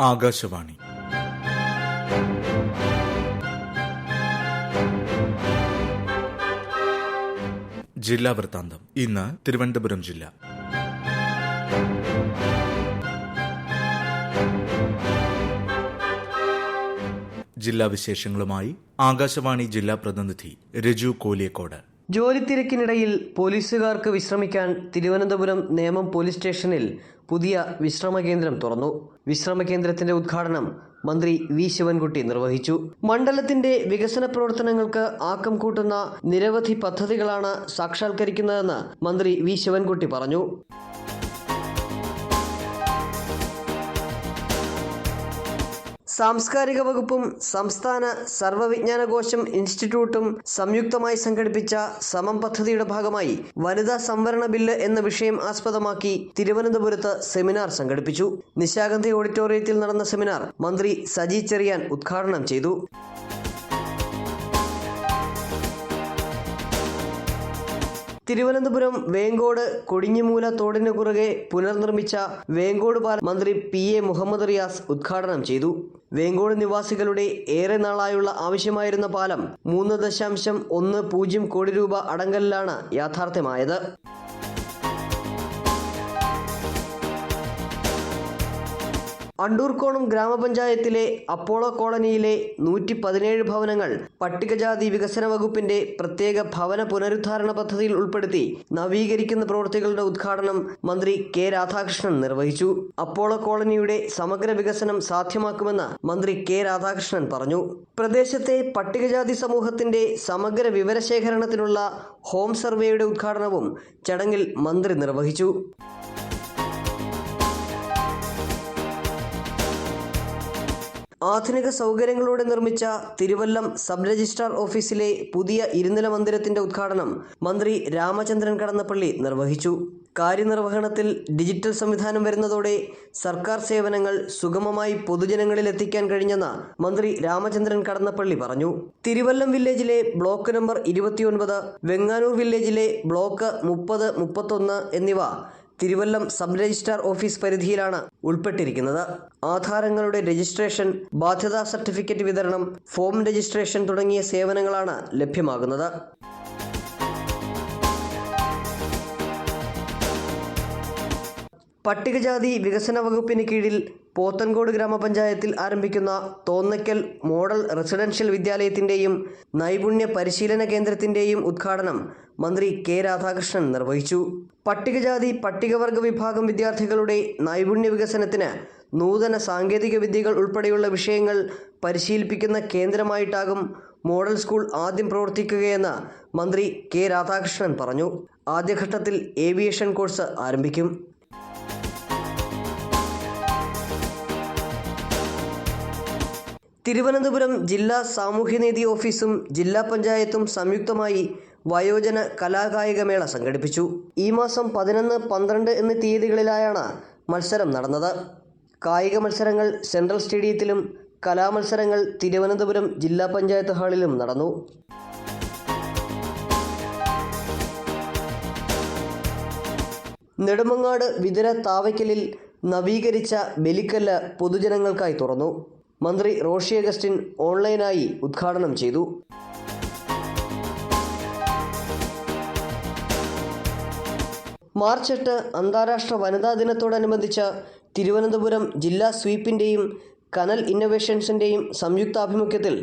ആകാശവാണി. ജില്ലാ വൃത്താന്തം. ഇന്ന് തിരുവനന്തപുരം ജില്ല. ജില്ലാ വിശേഷങ്ങളുമായി ആകാശവാണി ജില്ലാ പ്രതിനിധി രജു കോലിയക്കോട്. ജോലിത്തിരക്കിനിടയിൽ പോലീസുകാർക്ക് വിശ്രമിക്കാൻ തിരുവനന്തപുരം നേമം പോലീസ് സ്റ്റേഷനിൽ പുതിയ വിശ്രമ കേന്ദ്രം തുറന്നു. വിശ്രമ കേന്ദ്രത്തിന്റെ ഉദ്ഘാടനം മന്ത്രി വി. ശിവൻകുട്ടി നിർവഹിച്ചു. മണ്ഡലത്തിന്റെ വികസന പ്രവർത്തനങ്ങൾക്ക് ആക്കം കൂട്ടുന്ന നിരവധി പദ്ധതികളാണ് സാക്ഷാത്കരിക്കുന്നതെന്ന് മന്ത്രി വി. ശിവൻകുട്ടി പറഞ്ഞു. സാംസ്കാരിക വകുപ്പും സംസ്ഥാന സർവവിജ്ഞാനകോശം ഇൻസ്റ്റിറ്റ്യൂട്ടും സംയുക്തമായി സംഘടിപ്പിച്ച സമം പദ്ധതിയുടെ ഭാഗമായി വനിതാ സംവരണ ബില്ല് എന്ന വിഷയം ആസ്പദമാക്കി തിരുവനന്തപുരത്ത് സെമിനാർ സംഘടിപ്പിച്ചു. നിശാഗന്ധി ഓഡിറ്റോറിയത്തിൽ നടന്ന സെമിനാർ മന്ത്രി സജി ചെറിയാൻ ഉദ്ഘാടനം ചെയ്തു. തിരുവനന്തപുരം വേങ്കോട് കൊടിഞ്ഞിമൂല തോടിന് കുറുകെ പുനർനിർമ്മിച്ച വേങ്കോട് പാലം മന്ത്രി പി എ മുഹമ്മദ് റിയാസ് ഉദ്ഘാടനം ചെയ്തു. വേങ്കോട് നിവാസികളുടെ ഏറെ നാളായുള്ള ആവശ്യമായിരുന്ന പാലം മൂന്ന് ദശാംശം ഒന്ന് പൂജ്യം കോടി രൂപ അടങ്കലിലാണ് യാഥാർത്ഥ്യമായത്. അണ്ടൂർക്കോണം ഗ്രാമപഞ്ചായത്തിലെ അപ്പോളോ കോളനിയിലെ നൂറ്റി പതിനേഴ് ഭവനങ്ങൾ പട്ടികജാതി വികസന വകുപ്പിന്റെ പ്രത്യേക ഭവന പുനരുദ്ധാരണ പദ്ധതിയിൽ ഉൾപ്പെടുത്തി നവീകരിക്കുന്ന പ്രവൃത്തികളുടെ ഉദ്ഘാടനം മന്ത്രി കെ രാധാകൃഷ്ണൻ നിർവഹിച്ചു. അപ്പോളോ കോളനിയുടെ സമഗ്ര വികസനം സാധ്യമാക്കുമെന്ന് മന്ത്രി കെ രാധാകൃഷ്ണൻ പറഞ്ഞു. പ്രദേശത്തെ പട്ടികജാതി സമൂഹത്തിന്റെ സമഗ്ര വിവരശേഖരണത്തിനുള്ള ഹോം സർവേയുടെ ഉദ്ഘാടനവും ചടങ്ങിൽ മന്ത്രി നിർവഹിച്ചു. ആധുനിക സൗകര്യങ്ങളോടെ നിർമ്മിച്ച തിരുവല്ലം സബ് രജിസ്ട്രാർ ഓഫീസിലെ പുതിയ ഇരുനില മന്ദിരത്തിന്റെ ഉദ്ഘാടനം മന്ത്രി രാമചന്ദ്രൻ കടന്നപ്പള്ളി നിർവഹിച്ചു. കാര്യനിർവഹണത്തിൽ ഡിജിറ്റൽ സംവിധാനം വരുന്നതോടെ സർക്കാർ സേവനങ്ങൾ സുഗമമായി പൊതുജനങ്ങളിൽ എത്തിക്കാൻ കഴിഞ്ഞെന്ന് മന്ത്രി രാമചന്ദ്രൻ കടന്നപ്പള്ളി പറഞ്ഞു. തിരുവല്ലം വില്ലേജിലെ ബ്ലോക്ക് നമ്പർ ഇരുപത്തിയൊൻപത് വെങ്ങാനൂർ വില്ലേജിലെ ബ്ലോക്ക് മുപ്പത് മുപ്പത്തൊന്ന് എന്നിവ തിരുവല്ലം സബ് രജിസ്ട്രാർ ഓഫീസ് പരിധിയിലാണ് ഉൾപ്പെട്ടിരിക്കുന്നത്. ആധാരങ്ങളുടെ രജിസ്ട്രേഷൻ ബാധ്യതാ സർട്ടിഫിക്കറ്റ് വിതരണം ഫോം രജിസ്ട്രേഷൻ തുടങ്ങിയ സേവനങ്ങളാണ് ലഭ്യമാകുന്നത്. പട്ടികജാതി വികസന വകുപ്പിന് കീഴിൽ പോത്തൻകോട് ഗ്രാമപഞ്ചായത്തിൽ ആരംഭിക്കുന്ന തോന്നയ്ക്കൽ മോഡൽ റെസിഡൻഷ്യൽ വിദ്യാലയത്തിന്റെയും നൈപുണ്യ പരിശീലന കേന്ദ്രത്തിന്റെയും ഉദ്ഘാടനം മന്ത്രി കെ രാധാകൃഷ്ണൻ നിർവഹിച്ചു. പട്ടികജാതി പട്ടികവർഗ വിഭാഗം വിദ്യാർത്ഥികളുടെ നൈപുണ്യ വികസനത്തിന് നൂതന സാങ്കേതിക വിദ്യകൾ ഉൾപ്പെടെയുള്ള വിഷയങ്ങൾ പരിശീലിപ്പിക്കുന്ന കേന്ദ്രമായിട്ടാകും മോഡൽ സ്കൂൾ ആദ്യം പ്രവർത്തിക്കുകയെന്ന് മന്ത്രി കെ രാധാകൃഷ്ണൻ പറഞ്ഞു. ആദ്യഘട്ടത്തിൽ ഏവിയേഷൻ കോഴ്സ് ആരംഭിക്കും. തിരുവനന്തപുരം ജില്ലാ സാമൂഹ്യനീതി ഓഫീസും ജില്ലാ പഞ്ചായത്തും സംയുക്തമായി വയോജന കലാകായികമേള സംഘടിപ്പിച്ചു. ഈ മാസം പതിനൊന്ന് പന്ത്രണ്ട് എന്നീ തീയതികളിലായാണ് മത്സരം നടന്നത്. കായിക മത്സരങ്ങൾ സെൻട്രൽ സ്റ്റേഡിയത്തിലും കലാമത്സരങ്ങൾ തിരുവനന്തപുരം ജില്ലാ പഞ്ചായത്ത് ഹാളിലും നടന്നു. നെടുമങ്ങാട് വിതുര താവയ്ക്കലിൽ നവീകരിച്ച ബലിക്കല്ല് പൊതുജനങ്ങൾക്കായി തുറന്നു. മന്ത്രി റോഷി അഗസ്റ്റിൻ ഓൺലൈനായി ഉദ്ഘാടനം ചെയ്തു. മാർച്ച് എട്ട് അന്താരാഷ്ട്ര വനിതാ ദിനത്തോടനുബന്ധിച്ച് തിരുവനന്തപുരം ജില്ലാ സ്വീപ്പിന്റെയും കനൽ ഇന്നൊവേഷൻസിന്റെയും സംയുക്താഭിമുഖ്യത്തിൽ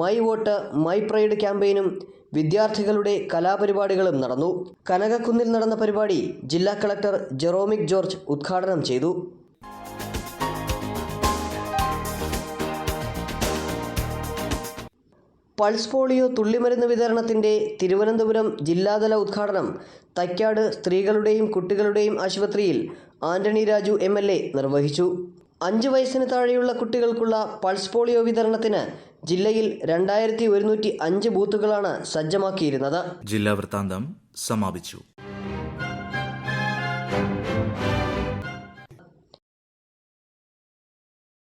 മൈ വോട്ട് മൈ പ്രൈഡ് ക്യാമ്പയിനും വിദ്യാർത്ഥികളുടെ കലാപരിപാടികളും നടന്നു. കനകക്കുന്നിൽ നടന്ന പരിപാടി ജില്ലാ കളക്ടർ ജെറോമിക് ജോർജ് ഉദ്ഘാടനം ചെയ്തു. പൾസ് പോളിയോ തുള്ളിമരുന്ന് വിതരണത്തിന്റെ തിരുവനന്തപുരം ജില്ലാതല ഉദ്ഘാടനം തൈക്കാട് സ്ത്രീകളുടെയും കുട്ടികളുടെയും ആശുപത്രിയിൽ Antony Raju M L A നിർവഹിച്ചു. അഞ്ച് വയസ്സിന് താഴെയുള്ള കുട്ടികൾക്കുള്ള പൾസ് പോളിയോ വിതരണത്തിന് ജില്ലയിൽ രണ്ടായിരത്തി ഒരുന്നൂറ്റി അഞ്ച് ബൂത്തുകളാണ് സജ്ജമാക്കിയിരുന്നത്. ജില്ലാ വൃത്താന്തം സമാപിച്ചു.